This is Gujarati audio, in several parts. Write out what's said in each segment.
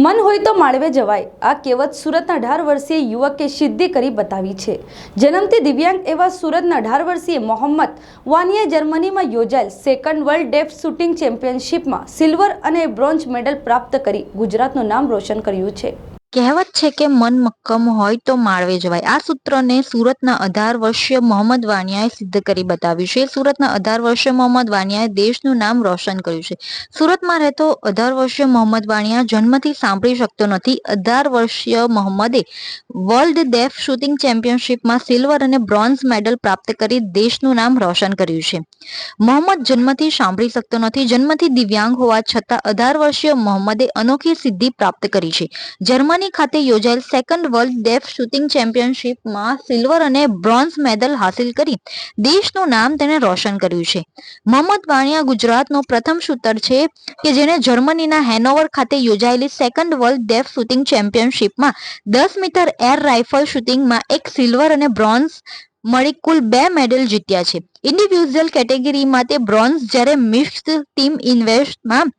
મન હોય તો માળવે જવાય. આ કહેવત સુરતના અઢાર વર્ષીય યુવકે સિદ્ધિ કરી બતાવી છે. જન્મથી દિવ્યાંગ એવા સુરતના અઢાર વર્ષીય મોહમ્મદ વાનિયા જર્મનીમાં યોજાયેલ સેકન્ડ વર્લ્ડ ડેફ શૂટિંગ ચેમ્પિયનશિપમાં સિલ્વર અને બ્રોન્ઝ મેડલ પ્રાપ્ત કરી ગુજરાતનું નામ રોશન કર્યું છે. કહેવત છે કે મન મક્કમ હોય તો માળવે જવાય. આ સૂત્રને સુરતના અઢાર વર્ષીય મોહમ્મદ વાનિયાએ સિદ્ધ કરી બતાવ્યું છે. સુરતના અઢાર વર્ષીય મોહમ્મદ વાનિયાએ દેશનું નામ રોશન કર્યું છે. સુરતમાં રહેતો અઢાર વર્ષીય મોહમ્મદ વાણિયા જન્મથી સાંભળી શકતો નથી. અઢાર વર્ષીય મોહમ્મદે વર્લ્ડ ડેફ શૂટિંગ ચેમ્પિયનશિપમાં સિલ્વર અને બ્રોન્ઝ મેડલ પ્રાપ્ત કરી દેશનું નામ રોશન કર્યું છે. મોહમ્મદ જન્મથી સાંભળી શકતો નથી. જન્મથી દિવ્યાંગ હોવા છતાં અઢાર વર્ષીય મોહમ્મદે અનોખી સિદ્ધિ પ્રાપ્ત કરી છે. જર્મની ખાતે યોજાયેલ સેકન્ડ વર્લ્ડ ડેફ શૂટિંગ ચેમ્પિયનશિપમાં સિલ્વર અને બ્રોન્ઝ મેડલ હાંસિલ કરી. દેશનું નામ તેણે રોશન કર્યું છે. મોહમ્મદ વાણિયા ગુજરાતનો પ્રથમ શૂટર છે કે જેણે જર્મનીના હેનોવર ખાતે યોજાયેલી સેકન્ડ વર્લ્ડ ડેફ શૂટિંગ ચેમ્પિયનશિપમાં દસ મીટર એર રાઇફલ શૂટિંગમાં એક સિલ્વર અને બ્રોન્ઝ મળી કુલ બે મેડલ જીત્યા છે. ઇન્ડિવિડ્યુઅલ કેટેગરીમાં તે બ્રોન્ઝ જ્યારે મિક્સ્ડ ટીમ ઇન્વેસ્ટમાં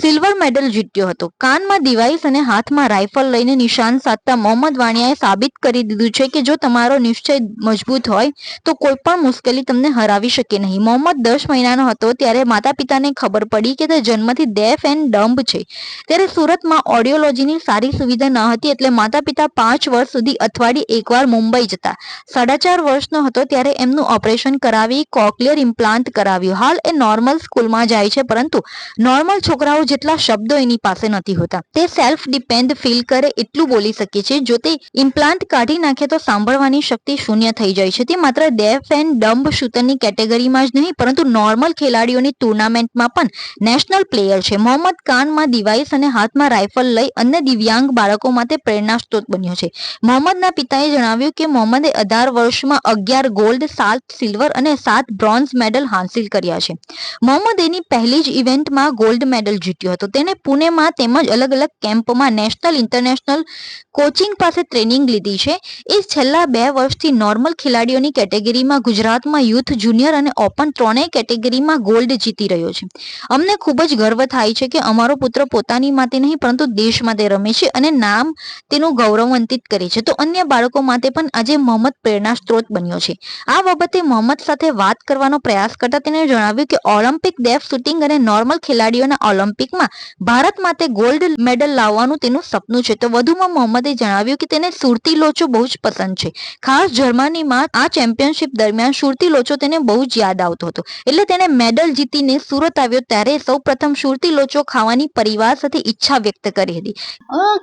સિલ્વર મેડલ જીત્યો હતો. કાનમાં ડિવાઇસ અને હાથમાં રાઇફલ લઈને નિશાન સાધતા મોહમ્મદ વાણિયાએ સાબિત કરી દીધું છે કે જો તમારો નિશ્ચય મજબૂત હોય, તો કોઈ પણ મુશ્કેલી તમને હરાવી શકે નહીં. મોહમ્મદ દસ મહિનાનો હતો ત્યારે માતા પિતાને ખબર પડી કે તે જન્મથી ડેફ એન્ડ ડમ્બ છે. ત્યારે સુરતમાં ઓડિયોલોજીની સારી સુવિધા ન હતી એટલે માતા પિતા પાંચ વર્ષ સુધી અઠવાડિયે એકવાર મુંબઈ જતા. સાડા ચાર વર્ષનો હતો ત્યારે એમનું ઓપરેશન કરાવી કોક્લિયર ઇમ્પ્લાન્ટ કરાવ્યું હાલ એ નોર્મલ સ્કૂલમાં જાય છે, પરંતુ નોર્મલ છોકરાઓ જેટલા શબ્દો એની પાસે નથી હોતા. તે સેલ્ફ ડિપેન્ડ ફીલ કરે એટલું બોલી શકે છે. જો તે ઇમ્પ્લાન્ટ કાઢી નાખે તો સાંભળવાની શક્તિ શૂન્ય થઈ જાય છે. તે માત્ર ડેફ એન્ડ ડમ્બ શૂટરની કેટેગરીમાં જ નહીં, પરંતુ નોર્મલ ખેલાડીઓની ટુર્નામેન્ટમાં પણ નેશનલ પ્લેયર છે. મોહમ્મદ કાનમાં ડિવાઇસ અને હાથમાં રાઇફલ લઈ અન્ય દિવ્યાંગ બાળકો માટે પ્રેરણા સ્ત્રોત બન્યો છે. મોહમ્મદના પિતાએ જણાવ્યું કે મોહમ્મદે અઢાર વર્ષમાં અગિયાર ગોલ્ડ સાત સિલ્વર અને સાત બ્રોન્ઝ મેડલ હાંસિલ કર્યા છે. મોહમ્મદ એની પહેલી જ ઇવેન્ટમાં ગોલ્ડ મેડલ જીત્યો હતો. તેને પુણેમાં તેમજ અલગ અલગ કેમ્પમાં નેશનલ, ઇન્ટરનેશનલ કોચિંગ પાસે ટ્રેનિંગ લીધી છે. એ છેલ્લા બે વર્ષથી નોર્મલ ખેલાડીઓની કેટેગરીમાં ગુજરાતમાં યુથ, જુનિયર અને ઓપન ત્રણેય કેટેગરીમાં ગોલ્ડ જીતી રહ્યો છે. અમને ખૂબ જ ગર્વ થાય છે કે અમારો પુત્ર પોતાની માટે નહીં, પરંતુ દેશ માટે રમે છે અને નામ તેનું ગૌરવાન્વિત કરે છે. તો અન્ય બાળકો માટે પણ આજે મોહમ્મદ પ્રેરણા સ્ત્રોત બન્યો છે. આ બાબતે મોહમ્મદ સાથે વાત કરવાનો પ્રયાસ કરતા તેણે જણાવ્યું કે ઓલિમ્પિક ડેફ શૂટિંગ અને નોર્મલ ખેલાડીઓના ઓલિમ્પિકમાં ભારત માટે ગોલ્ડ મેડલ લાવવાનું તેનું સપનું છે. તો વધુમાં મોહમ્મદે જણાવ્યું કે તેને સુરતી લોચો બહુ જ પસંદ છે. ખાસ જર્મનીમાં આ ચેમ્પિયનશિપ દરમિયાન સુરતી લોચો તેને બહુ જ યાદ આવતો હતો. એટલે તેણે મેડલ જીતીને સુરત આવ્યો ત્યારે સૌ પ્રથમ સુરતી લોચો ખાવાની પરિવાર સાથે ઈચ્છા વ્યક્ત કરી હતી.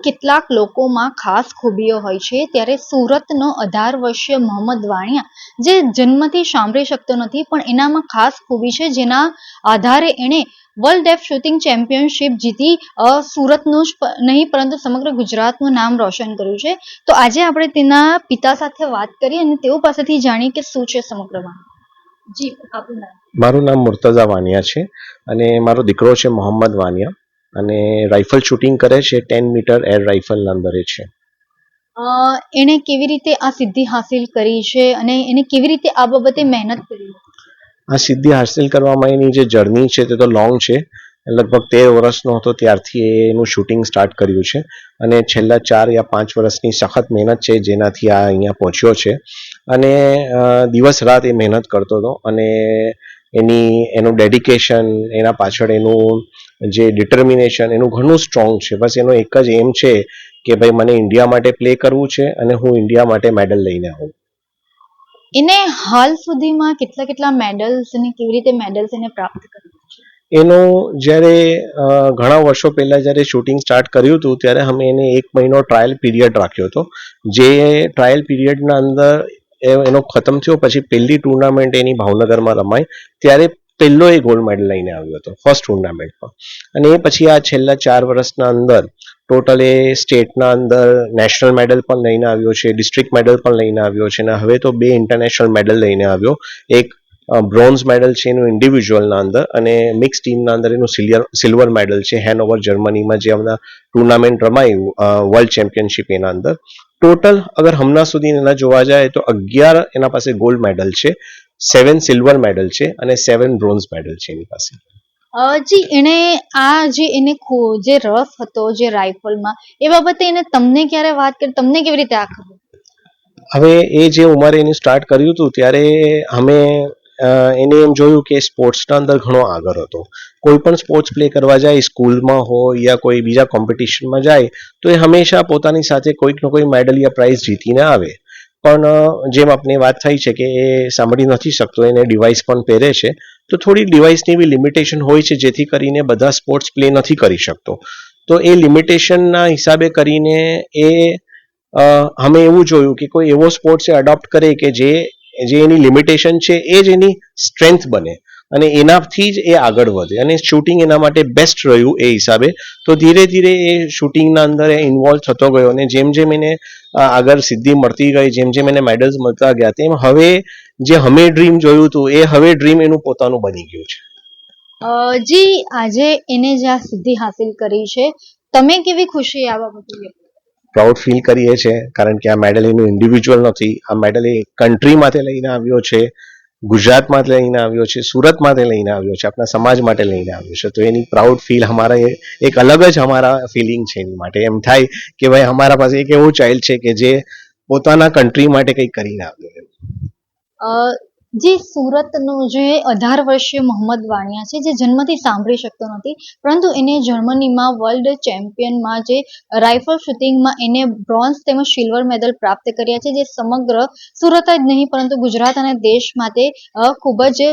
કેટલાક લોકોમાં ખાસ ખૂબીઓ હોય છે. ત્યારે સુરતનો અઢાર વર્ષીય મોહમ્મદ વાણિયા, જે જન્મથી સાંભળી શકતો નથી, પણ એનામાં ખાસ ખૂબી છે જેના આધારે એણે વર્લ્ડ ડેફ શૂટિંગ ચેમ્પિયનશિપ જીતી સુરતનું જ નહીં, પરંતુ સમગ્ર ગુજરાતનું નામ રોશન કર્યું છે. તો આજે આપણે તેના પિતા સાથે વાત કરી અને તેઓ પાસેથી જાણીએ કે શું છે સમગ્રમાં. જી, આપનું નામ? મારું નામ મુર્તઝા વાનિયા છે અને મારો દીકરો છે મોહમ્મદ વાનિયા અને રાઇફલ શૂટિંગ કરે છે ટેન મીટર એર રાઇફલ નંબરે છે. એણે કેવી રીતે આ સિદ્ધિ હાસિલ કરી છે અને એને કેવી રીતે આ બાબતે મહેનત કરી? આ સિદ્ધિ હાંસિલ કરવામાં એની જે જર્ની છે તે તો લોંગ છે. લગભગ તેર વર્ષનો હતો ત્યારથી એ એનું શૂટિંગ સ્ટાર્ટ કર્યું છે. અને છેલ્લા ચાર યા પાંચ વર્ષની સખત મહેનત છે જેનાથી આ અહીંયા પહોંચ્યો છે. અને દિવસ રાત એ મહેનત કરતો હતો અને એની, એનું ડેડિકેશન, એના પાછળ એનું જે ડિટર્મિનેશન એનું ઘણું સ્ટ્રોંગ છે. બસ એનો એક જ એમ છે કે ભાઈ મને ઇન્ડિયા માટે પ્લે કરવું છે અને હું ઇન્ડિયા માટે મેડલ લઈને આવું. એને હાલ સુધીમાં કેટલા કેટલા મેડલ્સ અને કેવી રીતે મેડલ્સ એને પ્રાપ્ત કર્યા છે? એનું જ્યારે ઘણા વર્ષો પહેલા જ્યારે શૂટિંગ સ્ટાર્ટ કર્યું હતું ત્યારે અમે એને એક મહિનો ટ્રાયલ પીરિયડ રાખ્યો હતો. જે ટ્રાયલ પીરિયડના અંદર એનો ખતમ થયો પછી પહેલી ટુર્નામેન્ટ એની ભાવનગરમાં રમાઈ. ત્યારે પહેલો એ ગોલ્ડ મેડલ લઈને આવ્યો હતો ફર્સ્ટ ટુર્નામેન્ટમાં અને એ પછી આ છેલ્લા ચાર વર્ષના અંદર ટોટલ એ સ્ટેટના અંદર નેશનલ મેડલ પણ લઈને આવ્યો છે ડિસ્ટ્રિક્ટ મેડલ પણ લઈને આવ્યો છે અને હવે તો બે ઇન્ટરનેશનલ મેડલ લઈને આવ્યો. એક બ્રોન્ઝ મેડલ છે એનું ઇન્ડિવિજ્યુઅલના અંદર અને મિક્સ ટીમના અંદર એનું સિલ્વર સિલ્વર મેડલ છે હેનઓવર જર્મનીમાં જે હમણાં ટુર્નામેન્ટ રમાયું વર્લ્ડ ચેમ્પિયનશિપ એના અંદર. ટોટલ અગર હમણાં સુધી એના જોવા જાય તો અગિયાર એના પાસે ગોલ્ડ મેડલ છે સેવન સિલ્વર મેડલ છે અને સેવન બ્રોન્ઝ મેડલ છે એની પાસે. જી એને આ જે એને જે રસ હતો, જે રાઇફલમાં, એ બાબતે એને તમને ક્યારે વાત કરી, તમને કેવી રીતે આ ખબર? હવે એ જે ઉંમરે એનું સ્ટાર્ટ કર્યું હતું, ત્યારે અમે એને એમ જોયું કે સ્પોર્ટ્સના અંદર ઘણો આગળ હતો. કોઈ પણ સ્પોર્ટ્સ પ્લે કરવા જાય, સ્કૂલમાં હોય યા કોઈ બીજા કોમ્પિટિશનમાં જાય, તો એ હંમેશા પોતાની સાથે કોઈક ને કોઈ મેડલ યા પ્રાઇઝ જીતીને આવે. પણ જેમ આપને વાત થઈ છે કે એ સાંભળી નથી શકતો, એને ડિવાઇસ પણ પહેરે છે તો થોડી ડિવાઇસની બી લિમિટેશન હોય છે જેથી કરીને બધા સ્પોર્ટ્સ પ્લે નથી કરી શકતો. તો એ લિમિટેશનના હિસાબે કરીને એ અમે એવું જોયું કે કોઈ એવો સ્પોર્ટ્સ એ અડોપ્ટ કરે કે જે જે એની લિમિટેશન છે એ જ એની સ્ટ્રેન્થ બને અને એનાથી જ એ આગળ વધે અને શૂટિંગ એના માટે બેસ્ટ રહ્યું એ હિસાબે. તો ધીરે ધીરે એ શૂટિંગના અંદર એ ઇન્વોલ્વ થતો ગયો અને જેમ જેમ એને આગળ સિદ્ધિ મળતી ગઈ જેમ જેમ એને મેડલ્સ મળતા ગયા તેમ હવે જે હમે ડ્રીમ જોયું હતું એ હવે ડ્રીમ એનું પોતાનું બની ગયું છે. જી આજે એને જે આ સિદ્ધિ હાસિલ કરી છે. તમે કેવી ખુશી આ બાબતે? પ્રાઉડ ફીલ કરીએ છીએ કારણ કે આ મેડલ એનું ઇન્ડિવિજ્યુઅલ નથી. આ મેડલ એ કન્ટ્રીમાંથી લઈને આવ્યો છે. ગુજરાતમાંથી લઈને આવ્યો છે સુરતમાંથી લઈને આવ્યો છે, આપણા સમાજ માટે લઈને આવ્યો છે. તો એની પ્રાઉડ ફીલ અમારા એક અલગ જ અમારા ફિલિંગ છે એની માટે. એમ થાય કે ભાઈ અમારા પાસે એક એવો ચાઇલ્ડ છે કે જે પોતાના કન્ટ્રી માટે કંઈક કરીને આવ્યો જે સુરતનો જે અઢાર વર્ષીય મોહમ્મદ વાણિયા છે, જે જન્મથી સાંભળી શકતો નથી, પરંતુ એને જર્મનીમાં વર્લ્ડ ચેમ્પિયનમાં જે રાઇફલ શૂટિંગમાં એને બ્રોન્ઝ તેમજ સિલ્વર મેડલ પ્રાપ્ત કર્યા છે, જે સમગ્ર સુરત જ નહીં, પરંતુ ગુજરાત અને દેશ માટે ખૂબ જ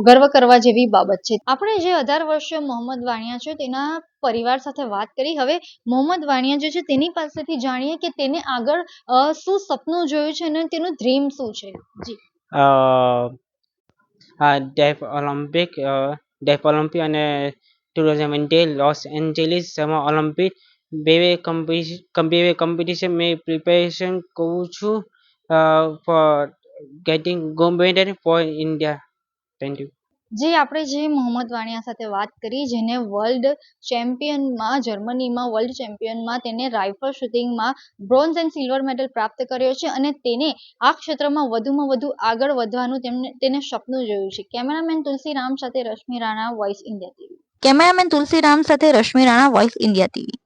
ગર્વ કરવા જેવી બાબત છે. આપણે જે અઢાર વર્ષીય મોહમ્મદ વાણિયા છે, તેના પરિવાર સાથે વાત કરી. હવે મોહમ્મદ વાણિયા જે છે, તેની પાસેથી જાણીએ કે તેને આગળ શું સપનું જોયું છે અને તેનું ડ્રીમ શું છે? જી. Uh, ઓલિમ્પિક ડેફ ઓલિમ્પિક અને two thousand twenty Los Angeles summer Olympic બે બે કોમ્પિટિશન મેં પ્રિપેરેશન કરું છું for getting gold medal for India thank you જે આપણે જે મોહમ્મદ વાણિયા સાથે વાત કરી, જેને વર્લ્ડ ચેમ્પિયનમાં જર્મનીમાં વર્લ્ડ ચેમ્પિયનમાં તેને રાઇફલ શૂટિંગમાં બ્રોન્ઝ એન્ડ સિલ્વર મેડલ પ્રાપ્ત કર્યો છે અને તેને આ ક્ષેત્રમાં વધુમાં વધુ આગળ વધવાનું તેમને, તેને સપનું જોયું છે. કેમેરામેન તુલસી રામ સાથે Rashmi Rana voice India TV cameraman Tulsiram સાથે Rashmi Rana voice India TV